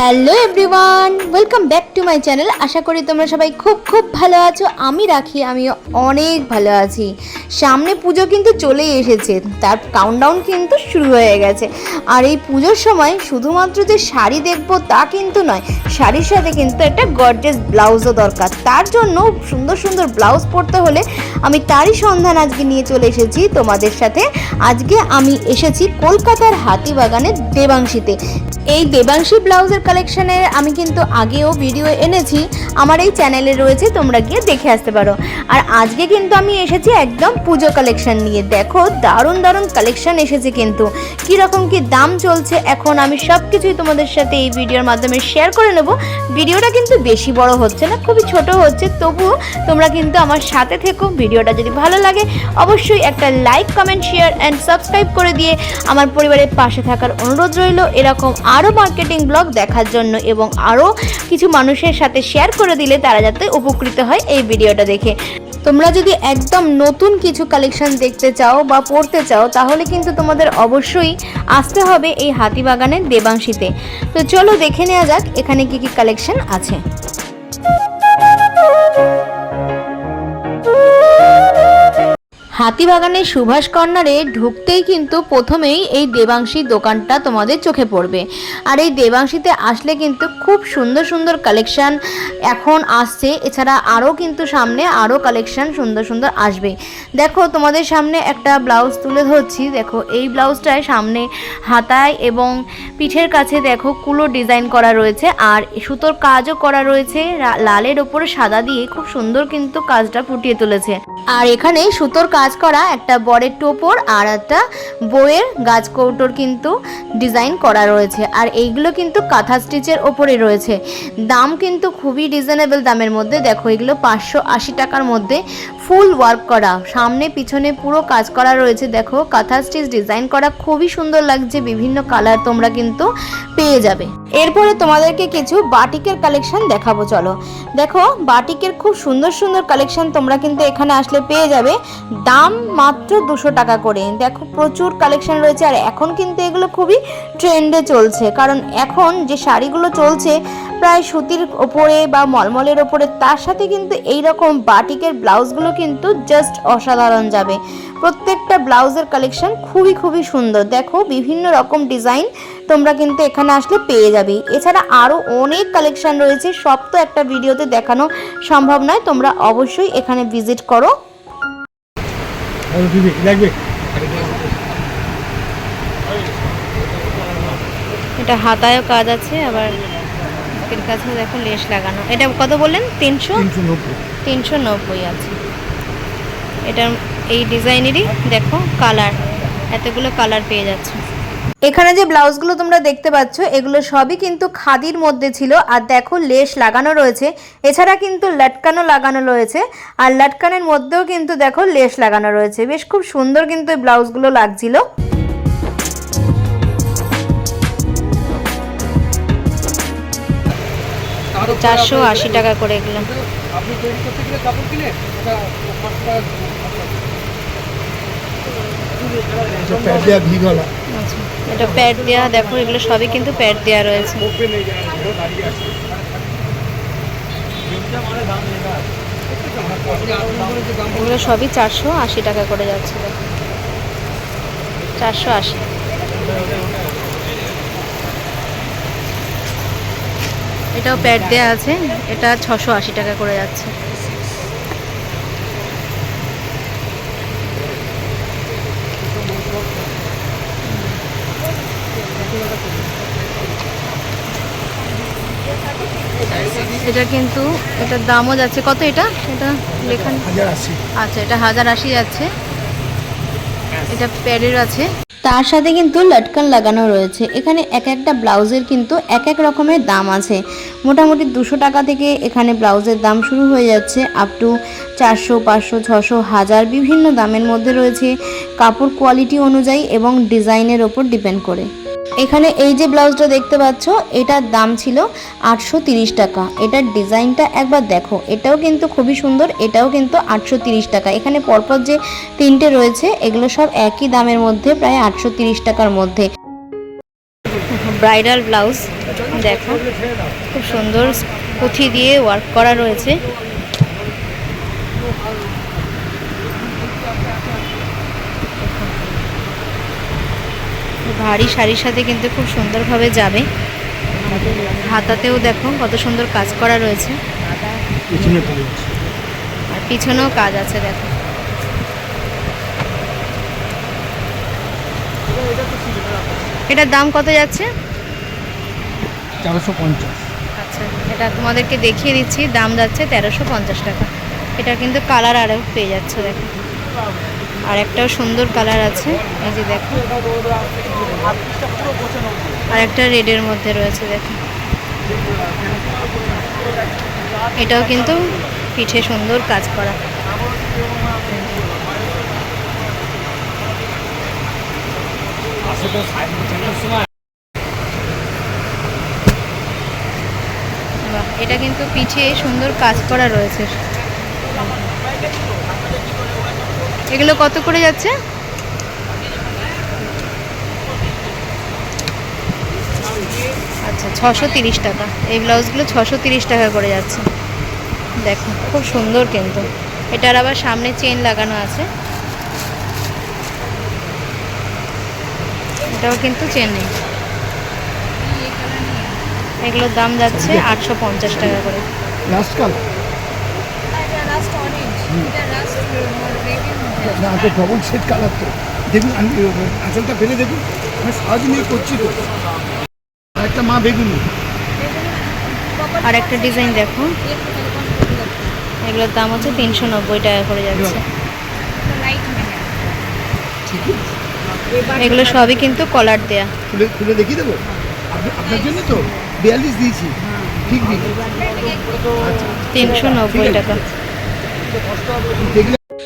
Hello everyone, welcome back to my channel. আশা করি তোমরা সবাই খুব খুব ভালো আছো, আমি রাখি আমি অনেক ভালো আছি। সামনে পুজো কিন্তু চলেই এসেছে, তার কাউন্টডাউন কিন্তু শুরু হয়ে গেছে। আর এই পুজোর সময় শুধুমাত্র যে শাড়ি দেখব তা কিন্তু নয়, শাড়ির সাথে কিন্তু একটা গর্জেস ব্লাউজও দরকার। তার জন্য সুন্দর সুন্দর ব্লাউজ পরতে হলে আমি তারই সন্ধান আজকে নিয়ে চলে এসেছি তোমাদের সাথে। আজকে আমি এসেছি কলকাতার হাতিবাগানের দেবাংশীতে। এই দেবাংশী ব্লাউজের কালেকশনের আমি কিন্তু আগেও ভিডিও এনেছি। আমার এই চ্যানেলে রয়েছে, তোমরা গিয়ে দেখে আসতে পারো। আর আজকে কিন্তু আমি এসেছি একদম পুজো কালেকশন নিয়ে। দেখো, দারুণ দারুণ কালেকশন এসেছে কিন্তু। কীরকম কি দাম চলছে, এখন আমি সব কিছুই তোমাদের সাথে এই ভিডিওর মাধ্যমে শেয়ার করে নেব। ভিডিওটা কিন্তু বেশি বড় হচ্ছে না, খুবই ছোট হচ্ছে। তবুও তোমরা কিন্তু আমার সাথে থেকো ভিডিওটা যদি ভালো লাগে, অবশ্যই একটা like comment share and subscribe করে দিয়ে আমার পরিবারের পাশে থাকার অনুরোধ রইল। এরকম আরও মার্কেটিং ব্লগ দেখার জন্য এবং আরও কিছু মানুষের সাথে শেয়ার করে দিলে তারা যাতে উপকৃত হয় এই ভিডিওটা দেখে। তোমরা যদি একদম নতুন কিছু কালেকশন দেখতে চাও বা পড়তে চাও, তাহলে কিন্তু তোমাদের অবশ্যই আসতে হবে এই হাতিবাগানের দেবাংশীতে। তো চলো দেখে নেওয়া যাক এখানে কি কি কালেকশন আছে। হাতিবাগানের সুভাষ কর্নারে ঢুকতেই কিন্তু প্রথমেই এই দেবাংশী দোকানটা তোমাদের চোখে পড়বে। আর এই দেবাংশীতে আসলে কিন্তু খুব সুন্দর সুন্দর কালেকশন এখন আসছে। এছাড়া আরও কিন্তু সামনে আরও কালেকশন সুন্দর সুন্দর আসবে। দেখো, তোমাদের সামনে একটা ব্লাউজ তুলে ধরছি। দেখো, এই ব্লাউজটায় সামনে হাতায় এবং পিঠের কাছে দেখো কুলো ডিজাইন করা রয়েছে আর সুতোর কাজও করা রয়েছে। লালের ওপরে সাদা দিয়ে খুব সুন্দর কিন্তু কাজটা ফুটিয়ে তুলেছে। আর এখানে সুতোর কাজ করা, একটা বরের টোপর আর একটা বইয়ের গাছ কৌটোর কিন্তু ডিজাইন করা রয়েছে। আর এইগুলো কিন্তু কাঁথা স্টিচের ওপরে রয়েছে। দাম কিন্তু খুবই রিজনেবল দামের মধ্যে। দেখো, এগুলো পাঁচশো আশি টাকার মধ্যে ফুল ওয়ার্ক করা। সামনে, পিছনে পুরো কাজ করা রয়েছে। দেখো, কাঁথা স্টিচ ডিজাইন করা খুবই সুন্দর লাগছে। বিভিন্ন কালার তোমরা কিন্তু পেয়ে যাবে। এরপরে তোমাদেরকে কিছু বাটিকের কালেকশন দেখাবো, চলো। দেখো, বাটিকের খুব সুন্দর সুন্দর কালেকশন তোমরা কিন্তু এখানে আসলে পেয়ে যাবে। দাম মাত্র দুশো টাকা করে। দেখো, প্রচুর কালেকশন রয়েছে আর এখন কিন্তু এগুলো খুবই ট্রেন্ডে চলছে। কারণ এখন যে শাড়িগুলো চলছে, প্রায় সুতির ওপরে বা মলমলের ওপরে, তার সাথে কিন্তু এই রকম বাটিকের ব্লাউজগুলো কিন্তু জাস্ট অসাধারণ যাবে। প্রত্যেকটা ব্লাউজের কালেকশন খুবই খুবই সুন্দর। দেখো, বিভিন্ন রকম ডিজাইন তোমরা কিন্তু এখানে আসলে পেয়ে যাবে। এছাড়া আরও অনেক কালেকশন রয়েছে। সব তো একটা ভিডিওতে দেখানো সম্ভব নয়। তোমরা অবশ্যই এখানে ভিজিট করো। দিদি লাগবে এটা হাতায়ও কাজ আছে, আবার এর কাছে দেখো লেস লাগানো। এটা কত বললেন? তিনশো? তিনশো নব্বই আছে। এটার এই ডিজাইনেরই দেখো কালার, এতগুলো কালার পেয়ে যাচ্ছে। এখানে যে ব্লাউজগুলো তোমরা দেখতে পাচ্ছ এগুলো সবই কিন্তু খাদির মধ্যে ছিল আর দেখো লেস লাগানো রয়েছে। এছাড়া কিন্তু লটকানো লাগানো রয়েছে আর লটকানের মধ্যেও কিন্তু দেখো লেস লাগানো রয়েছে। বেশ খুব সুন্দর কিন্তু এই ব্লাউজগুলো লাগছিল। চারশো আশি টাকা করে এগুলো। আপনি তৈরি করতে গেলে কাপড় কিনে ওটা প্যাড দেওয়া ঘি গলা আচ্ছা এটা প্যাড দেওয়া দেখো এগুলো সবই কিন্তু প্যাড দেওয়া রয়েছে। এগুলো সবই চারশো আশি টাকা করে যাচ্ছে চারশো আশি। এটাও প্যাড দেওয়া আছে এটা ছশো আশি টাকা করে যাচ্ছে। এটা কিন্তু এটার দামও যাচ্ছে কত এটা? এটা লেখা আচ্ছা এটা হাজার আশি যাচ্ছে। এটা প্যাডের আছে। তার সাথে কিন্তু লটকান লাগানো রয়েছে। এখানে এক একটা ব্লাউজের কিন্তু এক এক রকমের দাম আছে। মোটামুটি দুশো টাকা থেকে এখানে ব্লাউজের দাম শুরু হয়ে যাচ্ছে। আপ টু চারশো পাঁচশো ছশো হাজার বিভিন্ন দামের মধ্যে রয়েছে। কাপড় কোয়ালিটি অনুযায়ী এবং ডিজাইনের ওপর ডিপেন্ড করে। এখানে এই যে ব্লাউজটা দেখতে পাচ্ছ, এটার দাম ছিল আটশো টাকা। এটার ডিজাইনটা একবার দেখো, এটাও কিন্তু খুবই সুন্দর, এটাও কিন্তু আটশো টাকা। এখানে পরপর যে তিনটে রয়েছে, এগুলো সব একই দামের মধ্যে, প্রায় আটশো টাকার মধ্যে। ব্রাইডাল ব্লাউজ, দেখো, খুব সুন্দর পুঁথি দিয়ে ওয়ার্ক করা রয়েছে। ভারী শাড়ির সাথে কিন্তু খুব সুন্দরভাবে যাবে। হাতাতেও দেখো কত সুন্দর কাজ করা রয়েছে। আর পিছনেও কাজ আছে দেখো। এটার দাম কত যাচ্ছে? পঞ্চাশ। আচ্ছা এটা তোমাদেরকে দেখিয়ে দিচ্ছি দাম যাচ্ছে তেরোশো পঞ্চাশ টাকা। এটা কিন্তু কালার আরও পেয়ে যাচ্ছে দেখো। আর একটা সুন্দর কালার আছে, এই যে দেখো। আর একটা রেডের মধ্যে রয়েছে, দেখো। এটাও কিন্তু পিঠে সুন্দর কাজ করা। এটা কিন্তু পিঠে সুন্দর কাজ করা রয়েছে। এগুলো কত করে যাচ্ছে? আচ্ছা ছশো তিরিশ টাকা। এই ব্লাউজগুলো ছশো তিরিশ টাকা করে যাচ্ছে। দেখো খুব সুন্দর কিন্তু। এটার আবার সামনে চেন লাগানো আছে। এটাও কিন্তু চেন নেই। এগুলোর দাম যাচ্ছে আটশো পঞ্চাশ টাকা করে। লাস্ট কাল না তো ডবল সেট কালার তো। দেখুন আমি আঁচলটা ফেলে দেখুন। আমি সারাদিন এই করছি তো। আর একটা মা বেগুনি। আর একটা ডিজাইন দেখো। এগুলোর দাম হচ্ছে তিনশো নব্বই টাকা করে যাচ্ছে। এগুলো সবই কিন্তু কলার দেয়া। খুলে খুলে দেখিয়ে দেবো? আপনার জন্য তো বিয়াল্লিশ দিয়েছি। ঠিক ঠিক তিনশো নব্বই টাকা।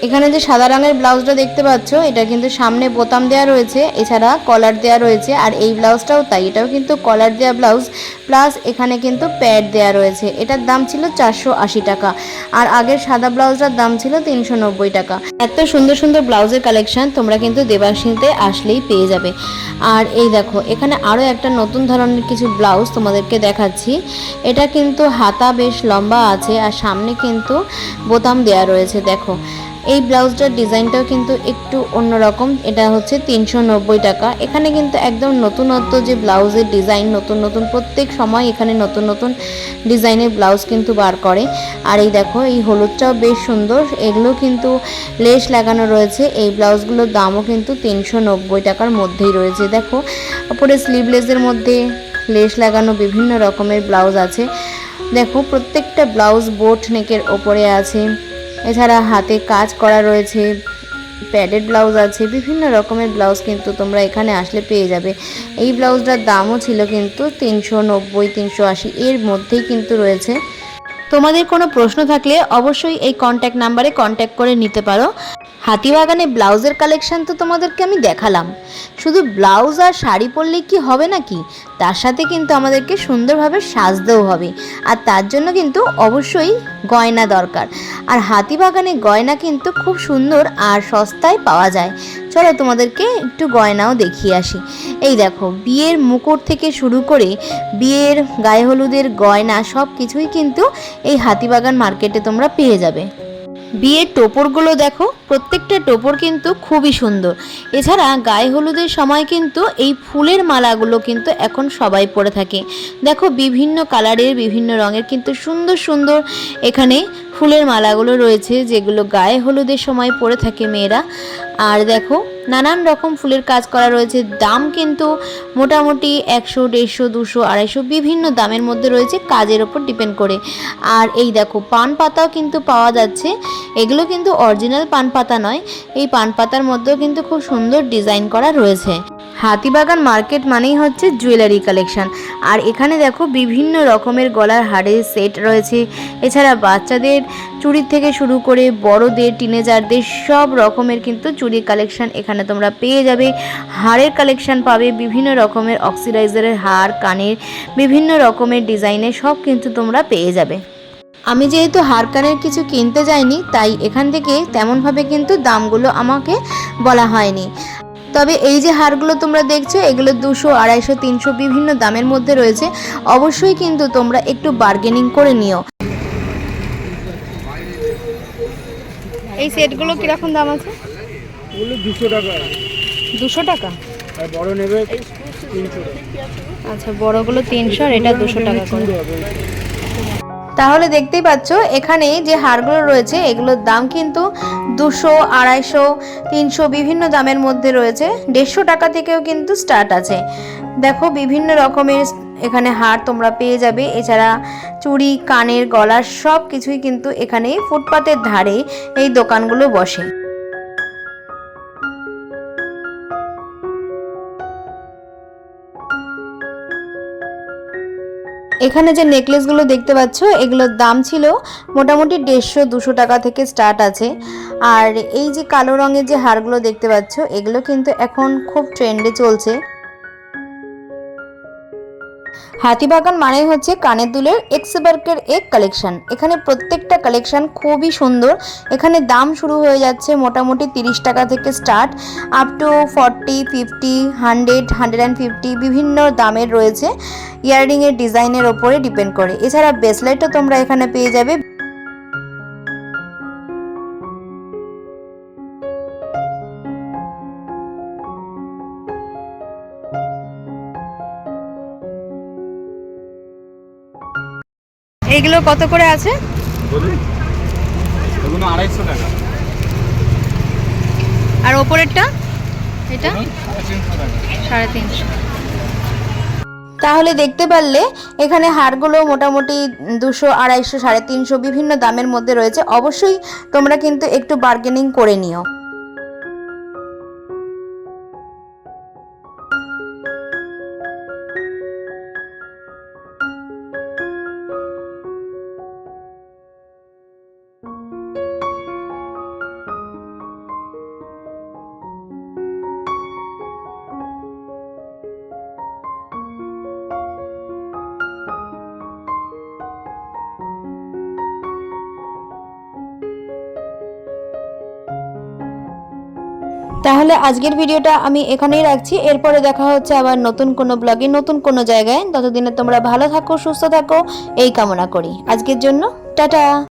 এখানে যে সাদা রঙের ব্লাউজটা দেখতে পাচ্ছ, এটা কিন্তু সামনে বোতাম দেওয়া রয়েছে, এছাড়া কলার দেওয়া রয়েছে, আর এই ব্লাউজটাও তাই, এটাও কিন্তু কলার দেওয়া ব্লাউজ প্লাস এখানে কিন্তু প্যাড দেওয়া রয়েছে, এটার দাম ছিল চারশো আশি টাকা, আর আগের সাদা ব্লাউজটার দাম ছিল তিনশো নব্বই টাকা। এত সুন্দর সুন্দর ব্লাউজের কালেকশন তোমরা কিন্তু দেবাংশীতে আসলেই পেয়ে যাবে। আর এই দেখো, এখানে আরও একটা নতুন ধরনের কিছু ব্লাউজ তোমাদেরকে দেখাচ্ছি, এটা কিন্তু হাতা বেশ লম্বা আছে, আর সামনে কিন্তু বোতাম দেওয়া রয়েছে, দেখো। এই ব্লাউজটার ডিজাইনটাও কিন্তু একটু অন্যরকম। এটা হচ্ছে তিনশো নব্বই টাকা। এখানে কিন্তু একদম নতুনত্ব যে ব্লাউজের ডিজাইন, নতুন নতুন প্রত্যেক সময় এখানে নতুন নতুন ডিজাইনের ব্লাউজ কিন্তু বার করে। আর এই দেখো, এই হলুদটাও বেশ সুন্দর। এগুলো কিন্তু লেস লাগানো রয়েছে। এই ব্লাউজগুলোর দামও কিন্তু তিনশো নব্বই টাকার মধ্যেই রয়েছে। দেখো, উপরে স্লিভলেসের মধ্যে লেস লাগানো বিভিন্ন রকমের ব্লাউজ আছে। দেখো, প্রত্যেকটা ব্লাউজ বোট নেকের ওপরে আছে। এছাড়া হাতে কাজ করা রয়েছে, প্যাডেড ব্লাউজ আছে, বিভিন্ন রকমের ব্লাউজ কিন্তু তোমরা এখানে আসলে পেয়ে যাবে। এই ব্লাউজটার দামও ছিল কিন্তু তিনশো নব্বই, তিনশো আশি, এর মধ্যেই কিন্তু রয়েছে। তোমাদের কোনো প্রশ্ন থাকলে অবশ্যই এই কন্ট্যাক্ট নাম্বারে কন্ট্যাক্ট করে নিতে পারো। হাতিবাগানে ব্লাউজের কালেকশান তো তোমাদেরকে আমি দেখালাম। শুধু ব্লাউজ আর শাড়ি পরলে কি হবে নাকি? তার সাথে কিন্তু আমাদেরকে সুন্দরভাবে সাজতেও হবে। আর তার জন্য কিন্তু অবশ্যই গয়না দরকার। আর হাতিবাগানে গয়না কিন্তু খুব সুন্দর আর সস্তায় পাওয়া যায়। চলো তোমাদেরকে একটু গয়নাও দেখিয়ে আসি। এই দেখো, বিয়ের মুকুট থেকে শুরু করে বিয়ের গায়ে হলুদের গয়না সব কিছুই কিন্তু এই হাতিবাগান মার্কেটে তোমরা পেয়ে যাবে। বিয়ের টোপরগুলো দেখো, প্রত্যেকটা টোপর কিন্তু খুবই সুন্দর। এছাড়া গায়ে হলুদের সময় কিন্তু এই ফুলের মালাগুলো কিন্তু এখন সবাই পরে থাকে। দেখো বিভিন্ন কালারের, বিভিন্ন রঙের কিন্তু সুন্দর সুন্দর এখানে ফুলের মালাগুলো রয়েছে, যেগুলো গায়ে হলুদের সময় পরে থাকে মেয়েরা। আর দেখো, নানান রকম ফুলের কাজ করা রয়েছে। দাম কিন্তু মোটামুটি একশো, দেড়শো, দুশো, আড়াইশো, বিভিন্ন দামের মধ্যে রয়েছে, কাজের ওপর ডিপেন্ড করে। আর এই দেখো, পান পাতাও কিন্তু পাওয়া যাচ্ছে। এগুলো কিন্তু অরিজিনাল পান পাতা নয়, এই পান পাতার মধ্যেও কিন্তু খুব সুন্দর ডিজাইন করা রয়েছে। হাতিবাগান মার্কেট মানেই হচ্ছে জুয়েলারি কালেকশন। আর এখানে দেখো বিভিন্ন রকমের গলার হাড়ের সেট রয়েছে। এছাড়া বাচ্চাদের চুরির থেকে শুরু করে বড়দের, টিনেজারদের সব রকমের কিন্তু চুড়ির কালেকশন এখানে তোমরা পেয়ে যাবে। হাড়ের কালেকশন পাবে বিভিন্ন রকমের অক্সিডাইজারের হাড় কানের বিভিন্ন রকমের ডিজাইনের সব কিন্তু তোমরা পেয়ে যাবে। আমি যেহেতু হার কানের কিছু কিনতে যাইনি, তাই এখান থেকে তেমনভাবে কিন্তু দামগুলো আমাকে বলা হয়নি। তবে এই যে হারগুলো তোমরা দেখছ এগুলো দুশো আড়াইশো তিনশো বিভিন্ন দামের মধ্যে রয়েছে। অবশ্যই কিন্তু তোমরা একটু বার্গেনিং করে নিও। এই সেটগুলো কীরকম দাম আছে? ওগুলো দুশো টাকা। দুশো টাকা? আর বড় নেবে তিনশো আচ্ছা বড়গুলো তিনশো আর এটা দুশো টাকা করে। তাহলে দেখতেই পাচ্ছ এখানে যে হারগুলো রয়েছে, এগুলোর দাম কিন্তু দুশো, আড়াইশো, তিনশো বিভিন্ন দামের মধ্যে রয়েছে। দেড়শো টাকা থেকেও কিন্তু স্টার্ট আছে। দেখো বিভিন্ন রকমের এখানে হার তোমরা পেয়ে যাবে। এছাড়া চুড়ি, কানের গলার সব কিছুই কিন্তু এখানে ফুটপাতের ধারে এই দোকানগুলো বসে। এখানে যে নেকলেসগুলো দেখতে পাচ্ছ, এগুলোর দাম ছিল মোটামুটি দেড়শো দুশো টাকা থেকে স্টার্ট আছে। আর এই যে কালো রঙের যে হারগুলো দেখতে পাচ্ছ, এগুলো কিন্তু এখন খুব ট্রেন্ডে চলছে। হাতিবাগান মানে হচ্ছে কানের দুলের এক্সবার্কের এক কালেকশন। এখানে প্রত্যেকটা কালেকশন খুবই সুন্দর। এখানে দাম শুরু হয়ে যাচ্ছে মোটামুটি তিরিশ টাকা থেকে start up to forty fifty hundred hundred and fifty বিভিন্ন দামের রয়েছে। ইয়াররিংয়ের ডিজাইনের ওপরে ডিপেন্ড করে। এছাড়া ব্রেসলেটও তোমরা এখানে পেয়ে যাবে। এইগুলো কত করে আছে? এগুলো টাকা। আর ওপরেরটা? এটা? সাড়ে তিনশো তাহলে দেখতে পারলে এখানে হারগুলো মোটামুটি দুশো আড়াইশো সাড়ে তিনশো বিভিন্ন দামের মধ্যে রয়েছে। অবশ্যই তোমরা কিন্তু একটু বার্গেনিং করে নিও। তাহলে আজকের ভিডিওটা আমি এখানেই রাখছি। এরপরে দেখা হচ্ছে আবার নতুন কোনো ব্লগে, নতুন কোনো জায়গায়। ততদিনে তোমরা ভালো থাকো, সুস্থ থাকো, এই কামনা করি। আজকের জন্য টাটা।